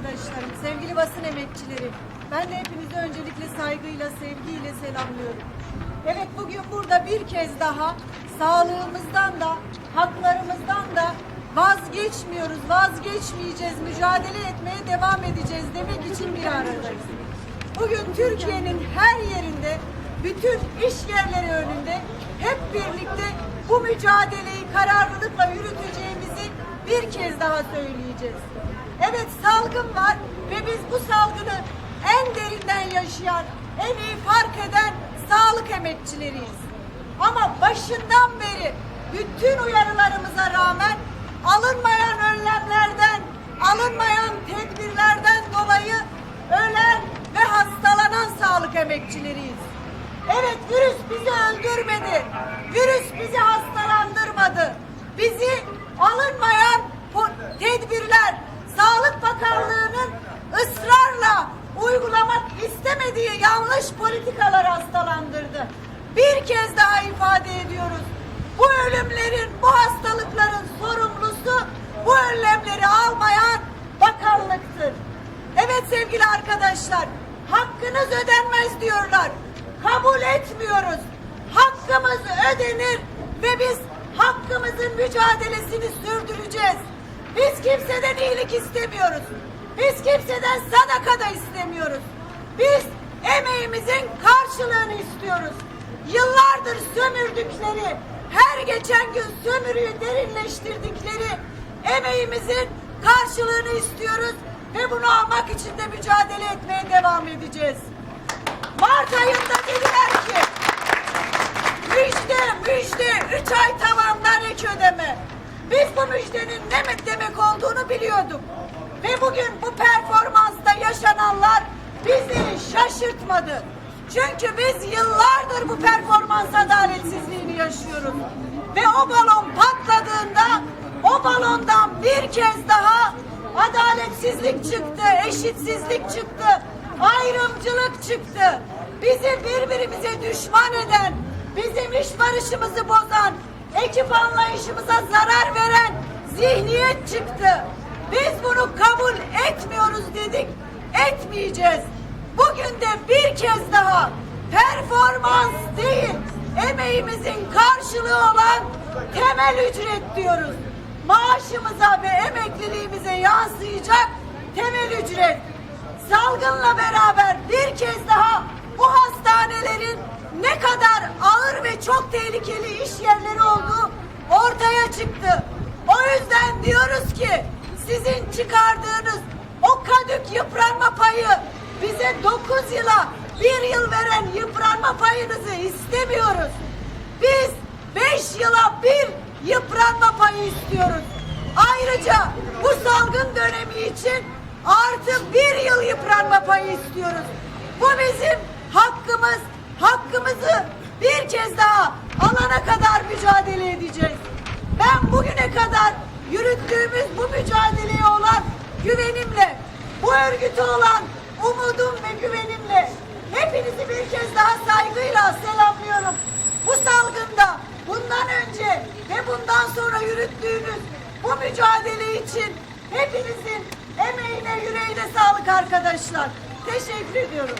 arkadaşlarım, sevgili basın emekçileri. Ben de hepinizi öncelikle saygıyla, sevgiyle selamlıyorum. Evet bugün burada bir kez daha sağlığımızdan da, haklarımızdan da vazgeçmiyoruz, vazgeçmeyeceğiz, mücadele etmeye devam edeceğiz demek için bir aradayız. Bugün Türkiye'nin her yerinde, bütün iş yerleri önünde hep birlikte bu mücadeleyi kararlılıkla yürüteceğimizi bir kez daha söyleyeceğiz. Evet salgın var ve biz bu salgını en derinden yaşayan, en iyi fark eden sağlık emekçileriyiz. Ama başından beri bütün uyarılarımıza rağmen alınmayan önlemlerden, alınmayan tedbirlerden dolayı ölen ve hastalanan sağlık emekçileriyiz. Evet virüs bizi öldürmedi. Virüs bizi hastalandırmadı. Bizi alınmayan istemediği yanlış politikalar hastalandırdı. Bir kez daha ifade ediyoruz. Bu ölümlerin, bu hastalıkların sorumlusu bu önlemleri almayan bakanlıktır. Evet sevgili arkadaşlar, hakkınız ödenmez diyorlar. Kabul etmiyoruz. Hakkımız ödenir ve biz hakkımızın mücadelesini sürdüreceğiz. Biz kimseden iyilik istemiyoruz. Biz kimseden sadaka da istemiyoruz. Biz emeğimizin karşılığını istiyoruz. Yıllardır sömürdükleri, her geçen gün sömürüyü derinleştirdikleri emeğimizin karşılığını istiyoruz ve bunu almak için de mücadele etmeye devam edeceğiz. Mart ayında dediler ki müjde müjde 3 ay tavandan ek ödeme. Biz bu müjdenin ne demek olduğunu biliyorduk. Ve bugün bu performansta yaşananlar şaşırtmadı. Çünkü biz yıllardır bu performans adaletsizliğini yaşıyoruz. Ve o balon patladığında o balondan bir kez daha adaletsizlik çıktı, eşitsizlik çıktı, ayrımcılık çıktı. Bizi birbirimize düşman eden, bizim iş barışımızı bozan, ekip anlayışımıza zarar veren zihniyet çıktı. Biz bunu kabul etmiyoruz dedik, etmeyeceğiz. Bugün de bir kez daha performans değil, emeğimizin karşılığı olan temel ücret diyoruz. Maaşımıza ve emekliliğimize yansıyacak temel ücret. Salgınla beraber bir kez daha bu hastanelerin ne kadar ağır ve çok tehlikeli iş yerleri olduğu ortaya çıktı. O yüzden diyoruz ki sizin çıkardığınız o kadük yıpranma payı bize 9 yıla bir yıl veren yıpranma payınızı istemiyoruz. Biz 5 yıla bir yıpranma payı istiyoruz. Ayrıca bu salgın dönemi için artı bir yıl yıpranma payı istiyoruz. Bu bizim hakkımız. Hakkımızı bir kez daha alana kadar mücadele edeceğiz. Ben bugüne kadar yürüttüğümüz bu mücadeleye olan güvenimle, bu örgüte olan umudum ve güvenimle hepinizi bir kez daha saygıyla selamlıyorum. Bu salgında bundan önce ve bundan sonra yürüttüğünüz bu mücadele için hepinizin emeğine yüreğine sağlık arkadaşlar. Teşekkür ediyorum.